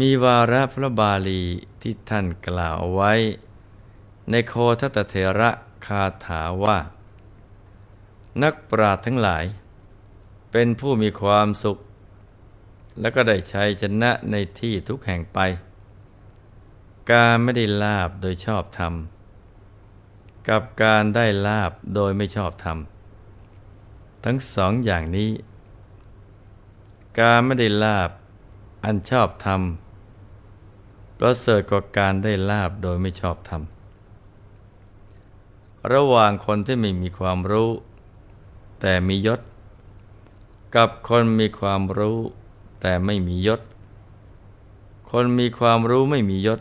มีวาระพระบาลีที่ท่านกล่าวเอาไว้ ในโคทัตเถระคาถาว่า นักปราชญ์ทั้งหลาย เป็นผู้มีความสุข และก็ได้ชัยชนะในที่ทุกแห่งไป การไม่ได้ลาบโดยชอบธรรม กับการได้ลาบโดยไม่ชอบธรรม ทั้งสองอย่างนี้ การไม่ได้ลาบอันชอบธรรม ประเสริฐกว่าการได้ลาบโดยไม่ชอบธรรม ระหว่างคนที่ไม่มีความรู้ แต่มียศ กับคนมีความรู้แต่ไม่มียศ คนมีความรู้ไม่มียศ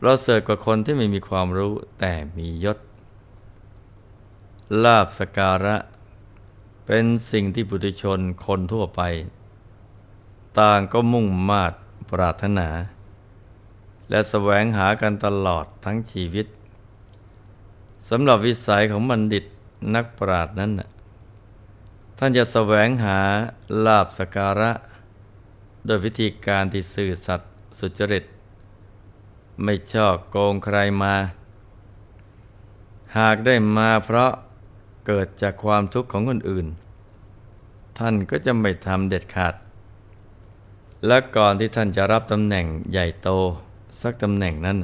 ประเสริฐกว่าคนที่ไม่มีความรู้แต่มียศ ลาบสการะ เป็นสิ่งที่ปุถุชนคนทั่วไป ต่างก็มุ่งมาดปรารถนา และแสวงหากันตลอดทั้งชีวิตสำหรับวิสัยของบัณฑิตนักปราชญ์นั้นน่ะท่านจะแสวงหาลาบสการะ โดยวิธีการที่ซื่อสัตย์สุจริต ไม่ชอบโกงใครมา หากได้มาเพราะเกิดจากความทุกข์ของคนอื่น ท่านก็จะไม่ทำเด็ดขาด และก่อนที่ท่านจะรับตำแหน่งใหญ่โต สักตำแหน่งนั้น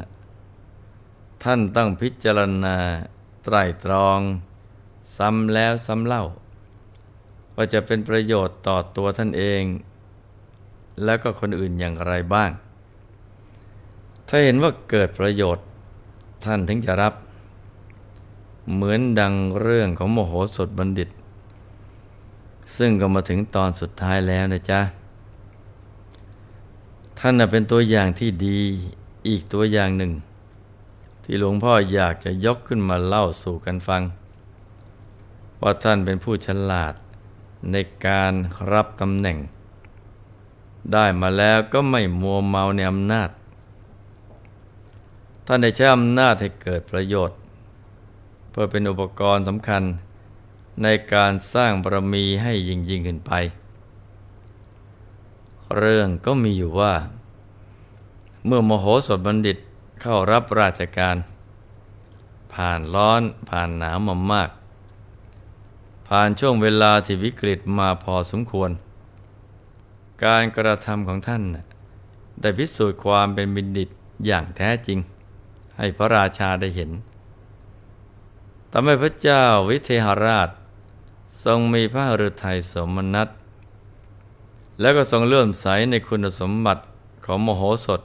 ท่านต้องพิจารณาไตรตรอง ซ้ำแล้วซ้ำเล่า ว่าจะเป็นประโยชน์ต่อตัวท่านเอง แล้วก็คนอื่นอย่างไรบ้าง ถ้าเห็นว่าเกิดประโยชน์ท่านถึงจะรับ เหมือนดังเรื่องของโมโหสถบัณฑิต ซึ่งก็มาถึงตอนสุดท้ายแล้วนะจ๊ะ ท่านเป็นตัวอย่างที่ดีอีกตัวอย่างหนึ่ง ที่หลวงพ่ออยากจะยกขึ้นมาเล่าสู่กันฟัง ว่าท่านเป็นผู้ฉลาดในการรับตำแหน่ง ได้มาแล้วก็ไม่มัวเมาในอำนาจ ท่านได้ใช้อำนาจให้เกิดประโยชน์ เพื่อเป็นอุปกรณ์สำคัญในการสร้างบารมีให้ยิ่งยิ่งขึ้นไป เรื่องก็มีอยู่ว่า เมื่อมโหสถบัณฑิตเข้ารับราชการ ผ่านร้อนผ่านหนาวมามาก ผ่านช่วงเวลาที่วิกฤตมาพอสมควร การกระทำของท่าน ได้พิสูจน์ความเป็นบินดิตอย่างแท้จริง ให้พระราชาได้เห็นทำให้พระเจ้าวิเทหราช ทรงมีพระฤทัยสมนัติ แล้วก็ทรงเลื่อมใสในคุณสมบัติของมโหสถ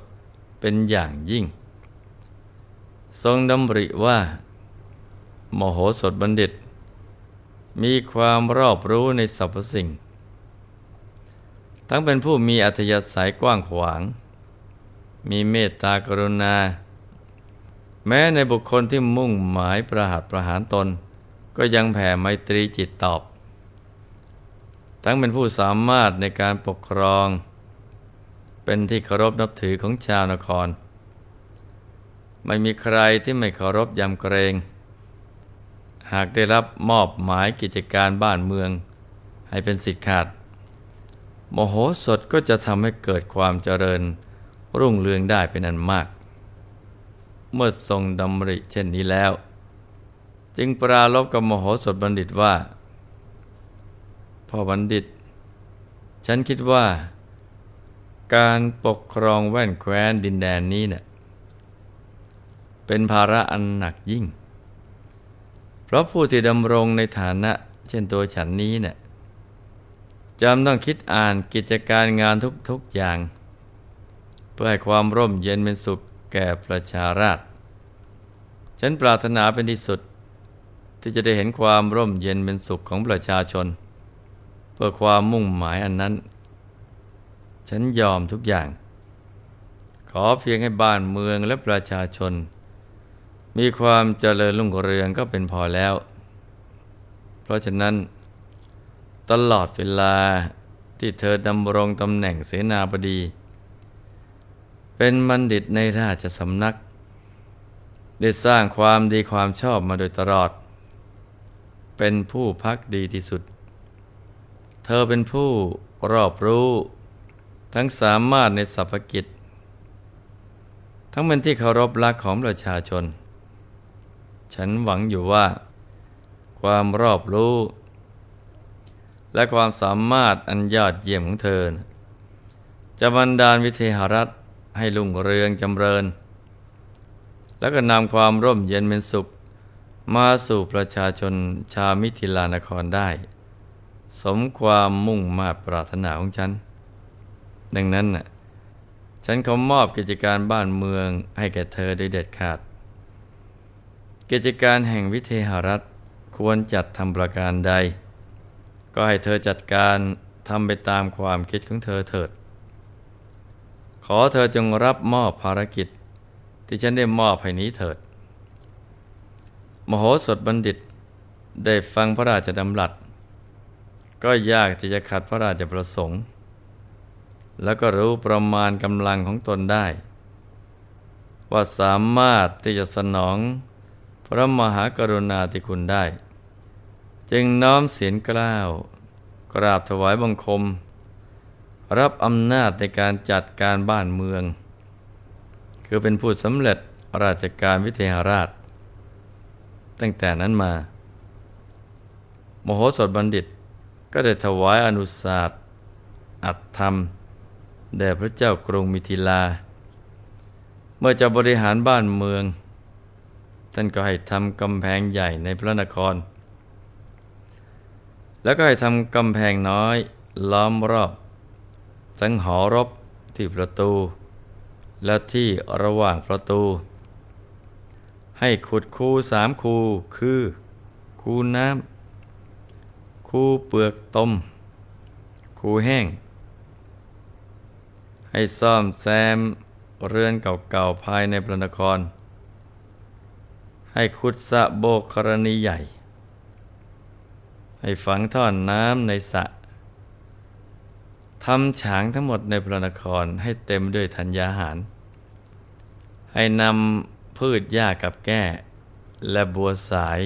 เป็นอย่างยิ่ง ทรงดำริว่า มโหสถบัณฑิต มีความรอบรู้ในสรรพสิ่ง ทั้งเป็นผู้มีอัธยาศัยกว้างขวาง มีเมตตากรุณา แม้ในบุคคลที่มุ่งหมายประหัตประหารตน ก็ยังแผ่ไมตรีจิตตอบ ทั้งเป็นผู้สามารถในการปกครอง เป็นที่เคารพนับถือของชาวนคร ไม่มีใครที่ไม่เคารพยำเกรง หากได้รับมอบหมายกิจการบ้านเมือง ให้เป็นสิทธิขาด มโหสดก็จะทำให้เกิดความเจริญรุ่งเรืองได้เป็นอันมาก เมื่อทรงดำริเช่นนี้แล้ว จึงปราลบกับมโหสถบัณฑิตว่า พ่อบัณฑิต ฉันคิดว่า การปกครองแว่นแคว้นดินแดนนี้เนะี่ยเป็นภาระอันหนักยิ่ง เพราะผู้ที่ดำรงในฐานะ เช่นตัวฉันนี้เนะี่ยจำต้องคิดอ่านกิจการงานทุกๆอย่าง เพื่อให้ความร่มเย็นเป็นสุขแก่ประชาราษฎรฉันปรารถนาเป็นที่สุด ที่จะได้เห็นความร่มเย็นเป็นสุขของประชาชน พื่อความมุ่งหมายอันนั้น ฉันยอมทุกอย่าง ขอเพียงให้บ้านเมืองและประชาชน มีความเจริญรุ่งเรืองก็เป็นพอแล้ว เพราะฉะนั้น ตลอดเวลาที่เธอดำรงตำแหน่งเสนาบดี เป็นบัณฑิตในราชสำนัก ได้สร้างความดีความชอบมาโดยตลอด เป็นผู้พักดีที่สุด ธอเป็นผู้รอบรู้ ทั้งสามารถในสรรพกิจ ทั้งเป็นที่เคารพรักของประชาชน ฉันหวังอยู่ว่า ความรอบรู้ และความสามารถอันยอดเยี่ยมของเธอ จะบันดาลวิเทหรัฐให้ลุ่งเรืองจำเริญ แล้วก็นำความร่มเย็นเป็นสุข มาสู่ประชาชนชาวมิถิลานครได้ สมความมุ่งมาปรารถนาของฉัน ดังนั้นน่ะฉันขอมอบกิจการบ้านเมืองให้แก่เธอโดยเด็ดขาด กิจการแห่งวิเทหรัฐควรจัดทำประการใด ก็ให้เธอจัดการทำไปตามความคิดของเธอเถิด ขอเธอจงรับมอบภารกิจ ที่ฉันได้มอบให้นี้เถิด มโหสถบัณฑิตได้ฟังพระราชดำรัส ก็ยากที่จะขัดพระราชประสงค์ แล้วก็รู้ประมาณกำลังของตนได้ ว่าสามารถที่จะสนองพระมหากรุณาธิคุณได้ จึงน้อมเสียงกล้าว กราบถวายบังคม รับอำนาจในการจัดการบ้านเมือง คือเป็นผู้สำเร็จราชการวิเทหราช ตั้งแต่นั้นมาโมโหสถบัณฑิต ก็ได้ถวายอนุสาสอัตธรรม แด่พระเจ้ากรุงมิถิลา เมื่อจะบริหารบ้านเมือง ท่านก็ให้ทำกำแพงใหญ่ในพระนคร แล้วก็ให้ทำกำแพงน้อยล้อมรอบ ทั้งหอรบที่ประตู และที่ระหว่างประตู ให้ขุดคูสามคูคือคูน้ำ คูเปลือกตม คูแห้ง ให้ซ่อมแซมเรือนเก่าๆภายในพระนคร ให้ขุดสะโบกกรณีใหญ่ ให้ฝังท่อนน้ำในสะทำฉางทั้งหมดในพระนครให้เต็มด้วยธัญญาหาร ให้นำพืชหญ้ากับแก้ และบัวสาย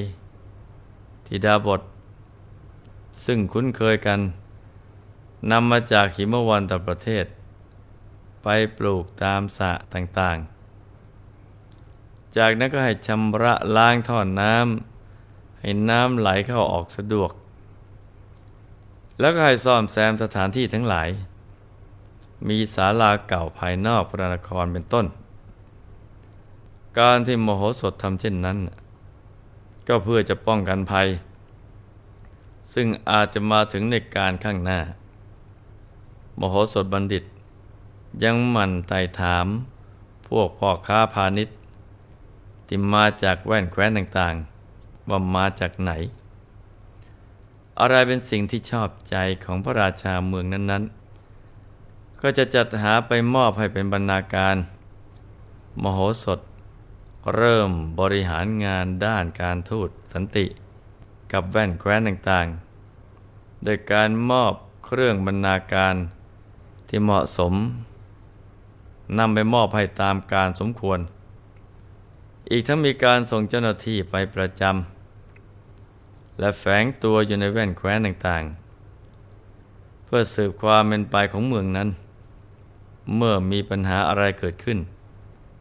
ทิดาบท ซึ่งคุ้นเคยกันนำมาจากหิมวันตประเทศ ไปปลูกตามสระต่างๆ จากนั้นก็ให้ชำระล้างท่อนน้ำให้น้ำไหลเข้าออกสะดวก แล้วก็ให้ซ่อมแซมสถานที่ทั้งหลาย มีศาลาเก่าภายนอกพระนครเป็นต้น การที่มโหสถทำเช่นนั้น ก็เพื่อจะป้องกันภัย ซึ่งอาจจะมาถึงในการข้างหน้า มโหสถบัณฑิต ยังหมั่นไต่ถาม พวกพ่อค้าพาณิชย์ที่มาจากแว่นแคว้นต่างๆ ว่ามาจากไหน อะไรเป็นสิ่งที่ชอบใจของพระราชาเมืองนั้นๆ ก็จะจัดหาไปมอบให้เป็นบรรณาการ มโหสถเริ่มบริหารงานด้านการทูตสันติ กับแว่นแคว้นต่างๆ โดยการมอบเครื่องบรรณาการที่เหมาะสมนำไปมอบให้ตามการสมควร อีกทั้งมีการส่งเจ้าหน้าที่ไปประจำและแฝงตัวอยู่ในแว่นแคว้นต่างๆ เพื่อสืบความเป็นไปของเมืองนั้น เมื่อมีปัญหาอะไรเกิดขึ้น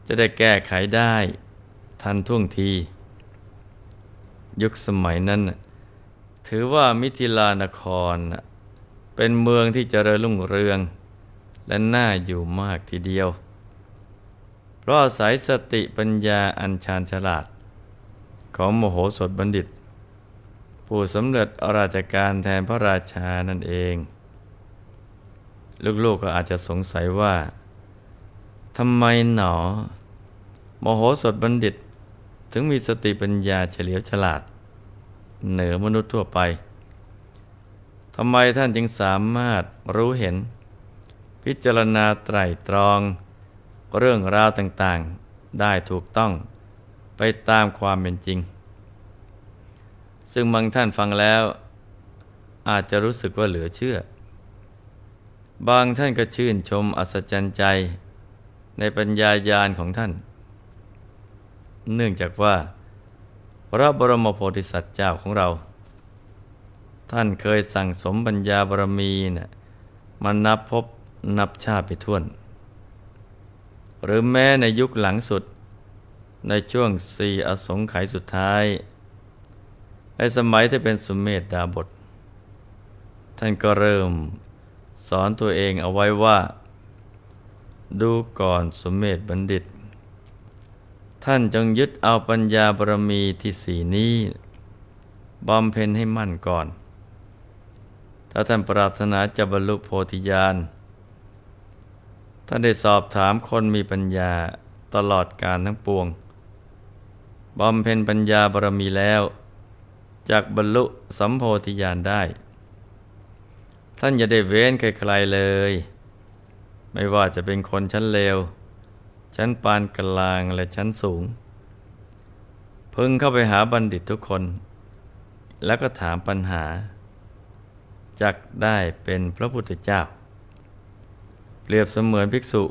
จะได้แก้ไขได้ทันท่วงที ยุคสมัยนั้น ถือว่ามิถิลานคร เป็นเมืองที่เจริญรุ่งเรือง และน่าอยู่มากทีเดียว เพราะอาศัยสติปัญญาอัญชานฉลาด ของโมโหสถบัณฑิต ผู้สำเร็จราชการแทนพระราชานั่นเอง ลูกๆก็อาจจะสงสัยว่าทำไมหนอโมโหสถบัณฑิต ถึงมีสติปัญญาเฉลียวฉลาด เหนือมนุษย์ทั่วไปทำไมท่านจึงสามารถรู้เห็น พิจารณาไตรตรอง เรื่องราวต่างๆได้ถูกต้องไปตามความเป็นจริง ซึ่งบางท่านฟังแล้ว อาจจะรู้สึกว่าเหลือเชื่อ บางท่านก็ชื่นชมอัศจรรย์ใจ ในปัญญายาณของท่าน เนื่องจากว่า พระบรมโพธิสัตว์เจ้าของเรา ท่านเคยสั่งสมปัญญาบารมีนะ่ะมันนับพบนับชาติไปท่วน หรือแม้ในยุคหลังสุด ในช่วงสี่อสงไขยสุดท้าย ในสมัยที่เป็นสุมเมธดาบท ท่านก็เริ่มสอนตัวเองเอาไว้ว่า ดูก่อนสุมเมธบัณฑิต ท่านจงยึดเอาปัญญาบารมีที่สี่นี้บำเพ็ญให้มั่นก่อน ถ้าท่านปรารถนาจะบรรลุโพธิญาณ ท่านได้สอบถามคนมีปัญญาตลอดการทั้งปวงบำเพ็ญปัญญาบารมีแล้วจากบรรลุสัมโพธิญาณได้ ท่านอย่าได้เว้นใครๆเลย ไม่ว่าจะเป็นคนชั้นเลว ชั้นปานกลางและชั้นสูง พึงเข้าไปหาบัณฑิตทุกคน แล้วก็ถามปัญหา จักได้เป็นพระพุทธเจ้า เปรียบเสมือนภิกษุ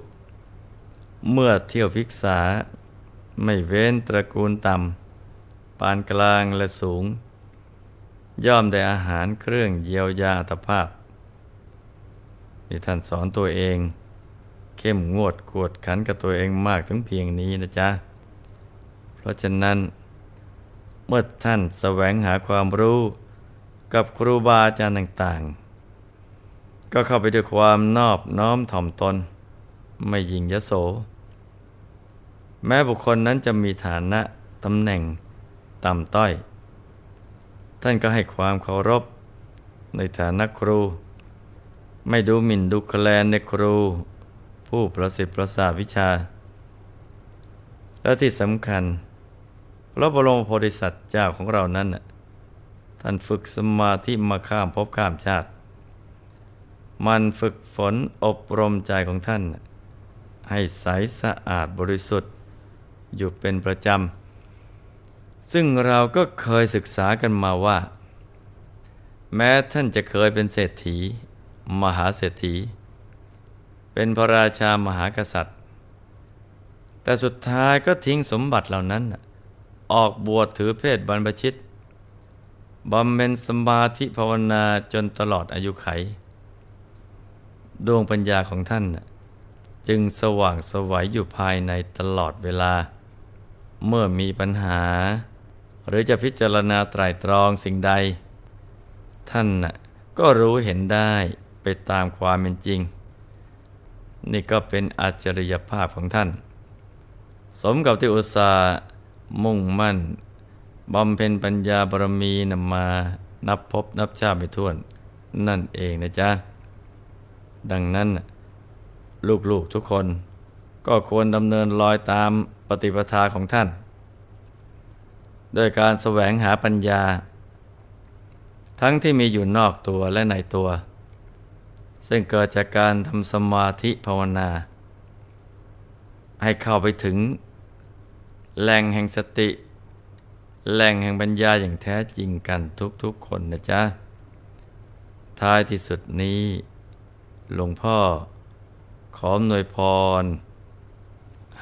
เมื่อเที่ยวภิกษาไม่เว้นตระกูลต่ำปานกลางและสูง ย่อมได้อาหารเครื่องเยียวยาตภาพนี่ท่านสอนตัวเอง เข้มงวดกวดขันกับตัวเองมากถึงเพียงนี้นะจ๊ะ เพราะฉะนั้น เมื่อท่านแสวงหาความรู้กับครูบาอาจารย์ต่างๆ ก็เข้าไปด้วยความนอบน้อมถ่อมตน ไม่ยิงยโส แม้บุคคลนั้นจะมีฐานะตำแหน่งต่ำต้อย ท่านก็ให้ความเคารพในฐานะครู ไม่ดูหมิ่นดูแคลนในครู ผู้ประสิทธิ์ประสาทวิชา และที่สำคัญ พระบรมโพธิสัตว์เจ้าของเรานั้นท่านฝึกสมาธิมาข้ามภพข้ามชาติ มันฝึกฝนอบรมใจของท่าน ให้ใสสะอาดบริสุทธิ์ อยู่เป็นประจำ ซึ่งเราก็เคยศึกษากันมาว่า แม้ท่านจะเคยเป็นเศรษฐี มหาเศรษฐี เป็นพระราชามหากษัตริย์ แต่สุดท้ายก็ทิ้งสมบัติเหล่านั้น ออกบวชถือเพศบรรพชิตบำเพ็ญสมาธิภาวนาจนตลอดอายุไข ดวงปัญญาของท่าน จึงสว่างสวัยอยู่ภายในตลอดเวลา เมื่อมีปัญหา หรือจะพิจารณาไตรตรองสิ่งใด ท่านก็รู้เห็นได้ไปตามความเป็นจริง นี่ก็เป็นอัจฉริยภาพของท่าน สมกับที่อุตสาห์มุ่งมั่นบำเพ็ญปัญญาบารมีนำมานับพบนับชาติไม่ถ้วนนั่นเองนะจ๊ะ ดังนั้น ลูกๆทุกคน ก็ควรดำเนินรอยตามปฏิปทาของท่าน โดยการแสวงหาปัญญา ทั้งที่มีอยู่นอกตัวและในตัว ซึ่งเกิดจากการทำสมาธิภาวนา ให้เข้าไปถึงแหล่งแห่งสติ แหล่งแห่งปัญญาอย่างแท้จริงกันทุกๆคนนะจ๊ะ ท้ายที่สุดนี้ หลวงพ่อขออำนวยพร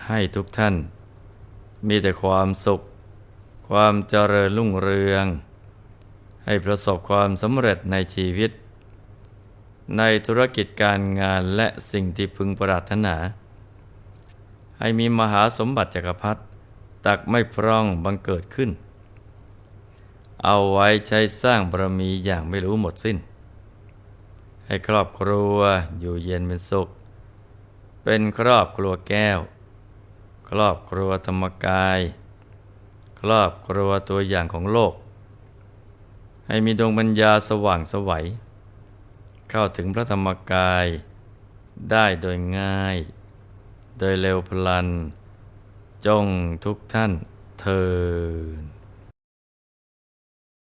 ให้ทุกท่าน มีแต่ความสุข ความเจริญรุ่งเรือง ให้ประสบความสำเร็จในชีวิต ในธุรกิจการงานและสิ่งที่พึงปรารถนา ให้มีมหาสมบัติจักรพรรดิตักไม่พร่องบังเกิดขึ้น เอาไว้ใช้สร้างบารมีอย่างไม่รู้หมดสิ้น ให้ครอบครัวอยู่เย็นเป็นสุข เป็นครอบครัวแก้ว ครอบครัวธรรมกาย ครอบครัวตัวอย่างของโลก ให้มีดวงปัญญาสว่างสวัย เข้าถึงพระธรรมกายได้โดยง่าย โดยเร็วพลัน จงทุกท่านเทิน